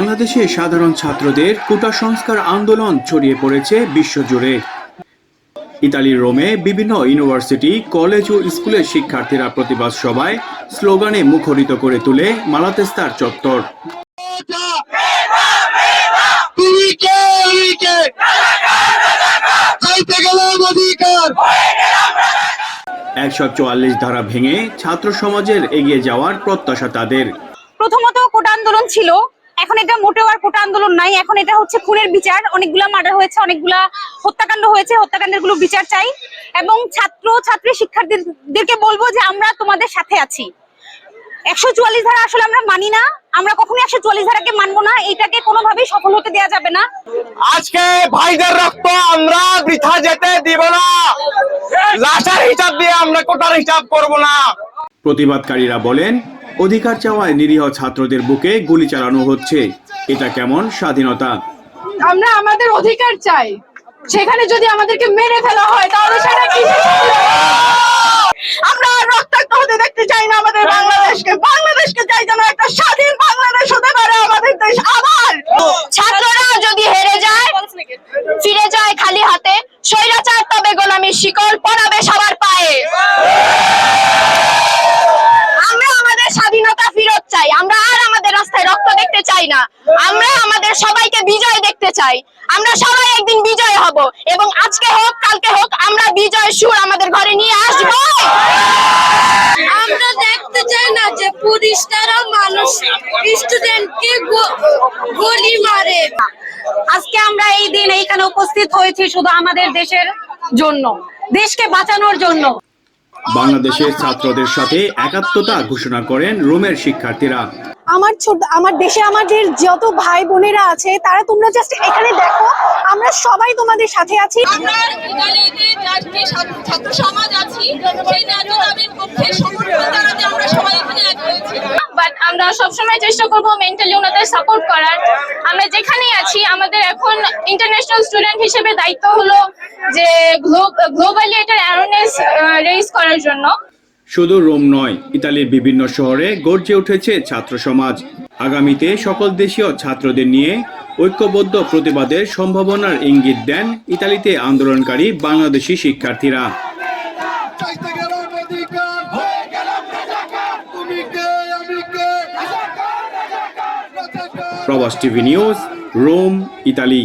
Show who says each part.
Speaker 1: বাংলাদেশে সাধারণ ছাত্রদের কোটা সংস্কার আন্দোলন ছড়িয়ে পড়েছে বিশ্বজুড়ে। ইতালির রোমে বিভিন্ন ইউনিভার্সিটি, কলেজ ও স্কুলের শিক্ষার্থীরা প্রতিবাদ সভায় স্লোগানে মুখরিত করে তুলে মালাতেস্তার চত্বর। একশো চুয়াল্লিশ ধারা ভেঙে ছাত্র সমাজের এগিয়ে যাওয়ার প্রত্যাশা তাদের।
Speaker 2: প্রথমত কোটা আন্দোলন ছিল এখন এটা মোটেও আর কোটা আন্দোলন নাই। এখন এটা হচ্ছে খুনের বিচার। অনেকগুলা মার্ডার হয়েছে অনেকগুলা হত্যাকাণ্ড হয়েছে হত্যাকাণ্ডেরগুলো বিচার চাই। এবং ছাত্র ছাত্রী শিক্ষার্থীদেরকে বলব যে আমরা তোমাদের সাথে আছি। একশো চুয়াল্লিশ ধারা আসলে আমরা মানি না। আমরা কখনোই একশো চুয়াল্লিশ ধারাকে মানবো না। এটাকে কোনোভাবেই সফল হতে দেওয়া যাবে না।
Speaker 3: আজকে ভাইদের রক্ত আমরা বৃথা যেতে দিব না। লাশের হিসাব দিয়ে আমরা কোটার হিসাব করব না।
Speaker 1: প্রতিবাদকারীরা বলেন অধিকার চাওয়ায় নিরীহ ছাত্রদের বুকে গুলি চালানো হচ্ছে। এটা কেমন স্বাধীনতা?
Speaker 4: আমরা আমাদের অধিকার চাই। সেখানে যদি আমাদেরকে মেরে ফেলা হয় তাহলে সেটা কি? আমরা আর রক্তাক্ত হতে দেখতে চাই না আমাদের বাংলাদেশকে। বাংলাদেশকে চাই যেন একটা স্বাধীন বাংলাদেশ হতে পারে আমাদের দেশ আবার।
Speaker 5: ছাত্ররা যদি হেরে যায় ফিরে যায় খালি হাতে স্বৈরাচার তবে গোলামীর শিকল পরাবে সবার পায়ে আমরা আমাদের স্বাধীনতা ফেরত চাই আমরা আর আমাদের রাস্তায় রক্ত দেখতে চাই না। আমরা আমাদের সবাইকে বিজয় দেখতে চাই। আমরা সবাই একদিন বিজয় হব এবং আজকে হোক কালকে হোক আমরা বিজয় সুর আমাদের ঘরে নিয়ে আসব। আমরা দেখতে চাই না যে পুলিশরা মানুষ স্টুডেন্টকে গুলি মারে।
Speaker 2: আজকে আমরা এই দিন এইখানে উপস্থিত হয়েছি শুধু আমাদের দেশের জন্য দেশকে বাঁচানোর জন্য।
Speaker 1: বাংলাদেশের ছাত্রদের সাথে একাত্মতা ঘোষণা করেন রোমের শিক্ষার্থীরা।
Speaker 4: আমার ছোট আমার দেশে আমাদের যত ভাই বোনেরা আছে তারা তোমরা জাস্ট এখানে দেখো আমরা সবাই তোমাদের সাথে আছি।
Speaker 5: আমরা ছাত্র- ছাত্র সমাজ আছি সেই ন্যায্য দাবির পক্ষে সমর্থন জানাতে আমরা সবাই এখানে এক হয়েছি। বাট আমরা সবসময় চেষ্টা করব মেন্টালি ওনাদের সাপোর্ট করার। আমরা যেখানেই আছি আমাদের এখন ইন্টারন্যাশনাল স্টুডেন্ট হিসেবে দায়িত্ব হলো যে গ্লোবালি এটার অ্যাওয়ারনেস রেইজ করার জন্য।
Speaker 1: শুধু রোম নয়, ইতালির বিভিন্ন শহরে গর্জে উঠেছে ছাত্র সমাজ। আগামীতে সকল দেশীয় ছাত্রদের নিয়ে ঐক্যবদ্ধ প্রতিবাদের সম্ভাবনার ইঙ্গিত দেন ইতালিতে আন্দোলনকারী বাংলাদেশি শিক্ষার্থীরা। প্রবাস টিভি নিউজ, রোম, ইতালি।